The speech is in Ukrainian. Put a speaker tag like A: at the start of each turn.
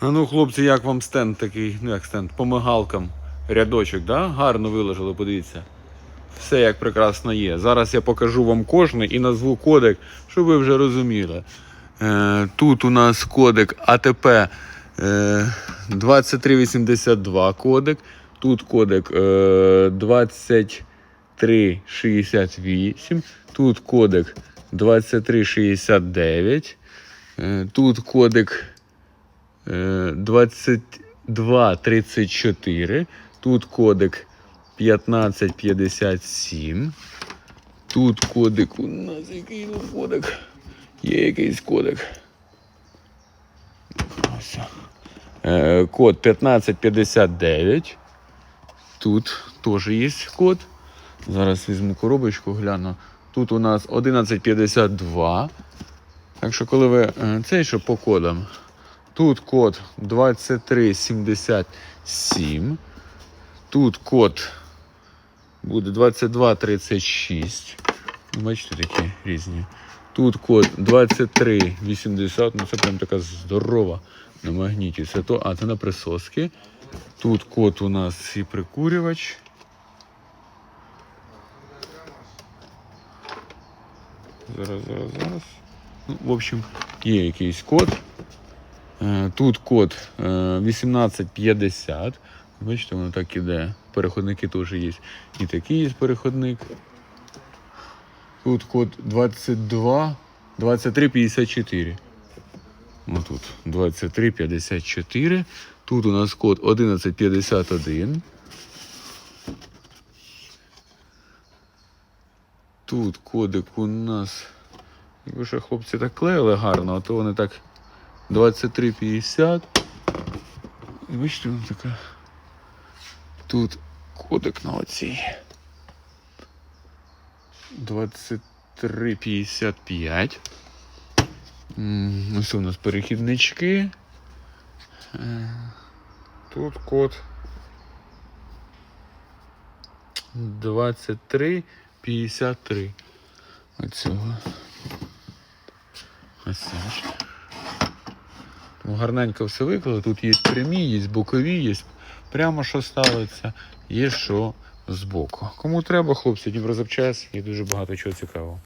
A: А ну, хлопці, як вам стенд такий, ну як стенд, по мигалкам, рядочок, да? Гарно виложили, подивіться. Все як прекрасно є. Зараз я покажу вам кожний і назву кодек, щоб ви вже розуміли. Е, тут у нас кодек АТП е, 2382 кодек. Тут кодек е, 2368. Тут кодек 2369. Е, тут кодек е, 2234. Тут кодек 1557. Тут кодек у нас який тут кодек? Є якийсь кодек. Ось. Е, Код 1559. Тут теж є код. Зараз візьму коробочку, гляну. Тут у нас 1152. Так що, коли ви е, цей, що по кодам, тут код 2377. Тут код буде 2236. Ну, Бачите, такі різні. Тут код 2380. Ну це прям така здорова на магніті. Це то, а це на присоски. Тут код у нас і прикурювач. Зараз, зараз, зараз. Ну, в общем, є якийсь код. Е, Тут код е, 1850. Бачите, воно так іде. Переходники теж є. І такий є переходник. Тут код 22, 2354. Отут 2354. Тут у нас код 1151. Тут кодик у нас. Якби ще хлопці так клеїли гарно, а то вони так 2350. І бачите, воно така. Тут кодик на оцій. 2355. М, Ось у нас перехіднички. Е, Тут код 2353. Оцього. Ось гарненько все виклали. Тут є прямі, є бокові, є прямо що ставиться, є що збоку. Кому треба, хлопці, Дніпро запчас, є дуже багато чого цікавого.